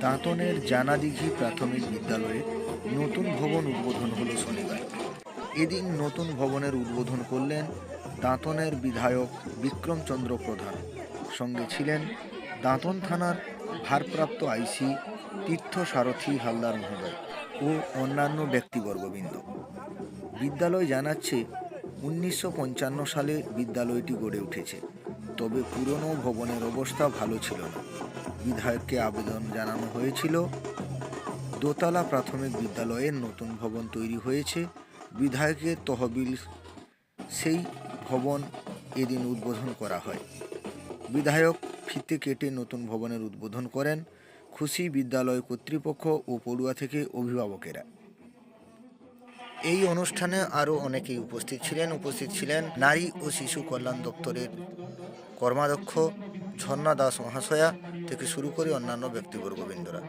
দাঁতনের জানাদিঘি প্রাথমিক বিদ্যালয়ে নতুন ভবন উদ্বোধন হলো শনিবার। এদিন নতুন ভবনের উদ্বোধন করলেন দাঁতনের বিধায়ক বিক্রমচন্দ্র প্রধান। সঙ্গে ছিলেন দাঁতন থানার ভারপ্রাপ্ত আইসি তীর্থ সারথী হালদার মহোদয় ও অন্যান্য ব্যক্তিবর্গবৃন্দ। বিদ্যালয় জানাচ্ছে উনিশশো পঞ্চান্ন সালে বিদ্যালয়টি গড়ে উঠেছে। তবে পুরনো ভবনের অবস্থা ভালো ছিল না। বিধায়ককে আবেদন জানানো হয়েছিল। দোতলা প্রাথমিক বিদ্যালয়ের নতুন ভবন তৈরি হয়েছে। বিধায়কের তহবিল, সেই ভবন এদিন উদ্বোধন করা হয়। বিধায়ক ফিতে কেটে নতুন ভবনের উদ্বোধন করেন খুশি বিদ্যালয় কর্তৃপক্ষ ও পড়ুয়া থেকে অভিভাবকেরা। এই অনুষ্ঠানে আরও অনেকেই উপস্থিত ছিলেন। উপস্থিত ছিলেন নারী ও শিশু কল্যাণ দপ্তরের কর্মাধ্যক্ষ ঝর্ণা দাস মহাশয়া থেকে শুরু করে অন্যান্য ব্যক্তিবর্গবৃন্দরা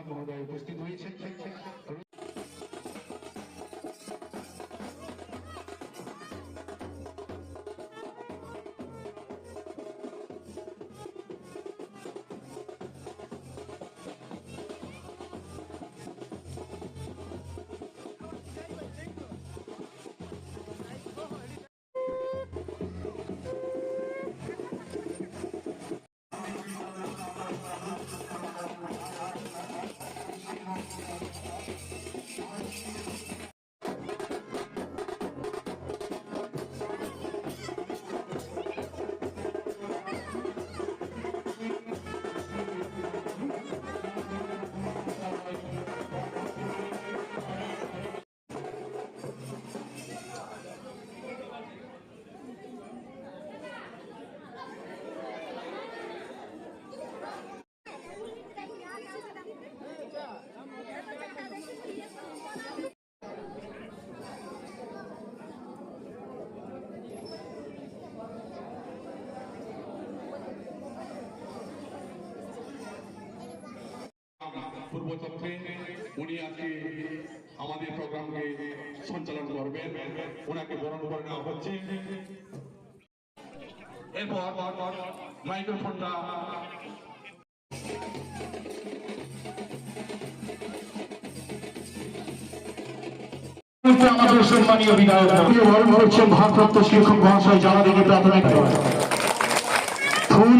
পূর্বচক্রে উনি আজকে আমাদের প্রোগ্রামকে সঞ্চালন করবেন। ওনাকে বরণ করে নেওয়া হচ্ছে। এরপর মাইক্রোফোনটা আমাদের সম্মানীয় বিধায়ক বরণ করছেন ভারপ্রাপ্ত শিক্ষক মহাশয় যারা দিকে প্রাথমিক। ফুল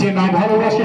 যে না ভালোবাসে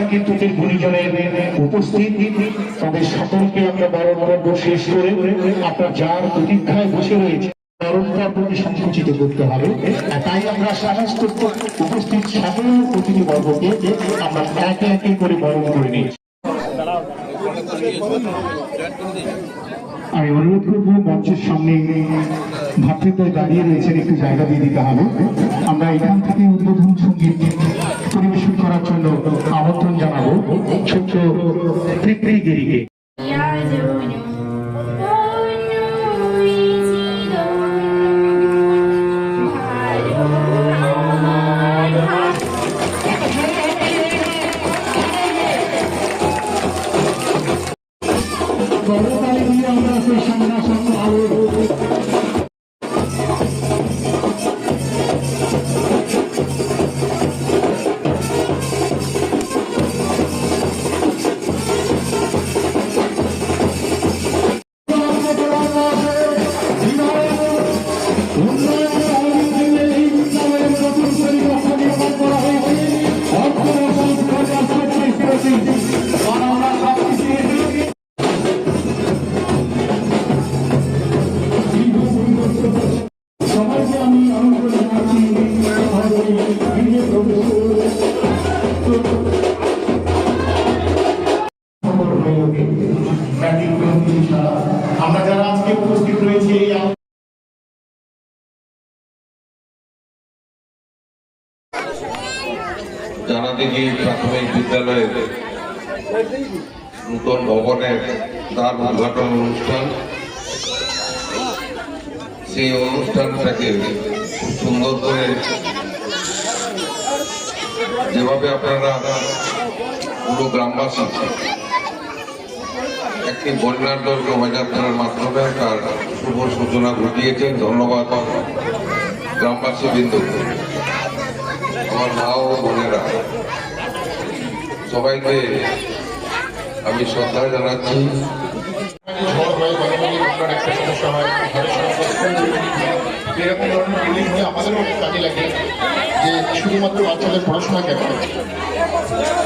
কিন্তু গুণীজনের উপস্থিত। তাদের সকলকে আমরা বরণ করব শেষ করে। আপনার যার প্রতীক্ষায় বসে রয়েছে সংকুচিত করতে হবে। তাই আমরা সমস্ত উপস্থিত সকল আমরা একে একে করে বরণ করে আমি অনুরোধ করব মঞ্চের সামনে ভাতৃদ্বয় দাঁড়িয়ে রয়েছেন একটু জায়গা দিয়ে দিতে হবে। আমরা এখান থেকে উদ্বোধন সংগীত بچوں পক্ষে আমরা যারা আজকে উপস্থিত রয়েছি প্রাথমিক বিদ্যালয়ের নূতন ভবনের তার উদ্ঘাটন অনুষ্ঠান, সেই অনুষ্ঠানটাকে খুব সুন্দর করে যেভাবে আপনারা পুরো গ্রামবাসী একটি বন্যার দল শোভাযাত্রার মাধ্যমে তার শুভ সূচনা ঘটিয়েছেন। ধন্যবাদ গ্রামবাসী বিন্দুকে আমার মা ও বোনেরা, সবাইকে আমি শ্রদ্ধা জানাচ্ছি। এরকম ধরনের আমাদেরও কাজে লাগে যে শুধুমাত্র বাচ্চাদের পড়াশোনা কেন?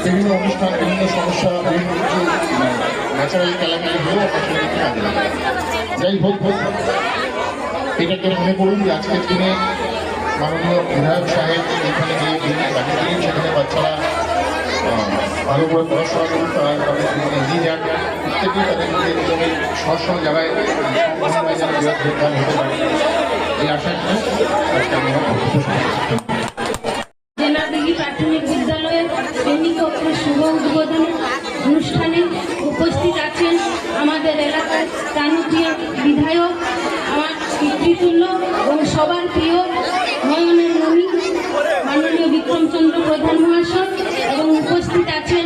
বিভিন্ন অনুষ্ঠান, বিভিন্ন সমস্যা, বিভিন্ন কিছু ন্যাচারাল ক্যালামিটি হলেও আপনাদের দেখতে কাজে লাগে যাই হোক হোক এটাকে মনে করুন যে আজকের দিনে মাননীয় বিধায়ক সাহেব এখানে যে বানিয়ে সেখানে বাচ্চারা ভালো করে পড়াশোনা করুন তারা তাদের জীবনে এগিয়ে যান প্রত্যেকেই তাদের নিজের জীবনের সব জায়গায় এই আশা আমি প্রাথমিক সমিতি শুভ উদ্বোধন অনুষ্ঠানে উপস্থিত আছেন আমাদের এলাকার প্রাণপ্রিয় বিধায়ক, আমার পিতৃতুল্য এবং সবার প্রিয় নয়নের নবী মাননীয় বিক্রমচন্দ্র প্রধান মহাশয় এবং উপস্থিত আছেন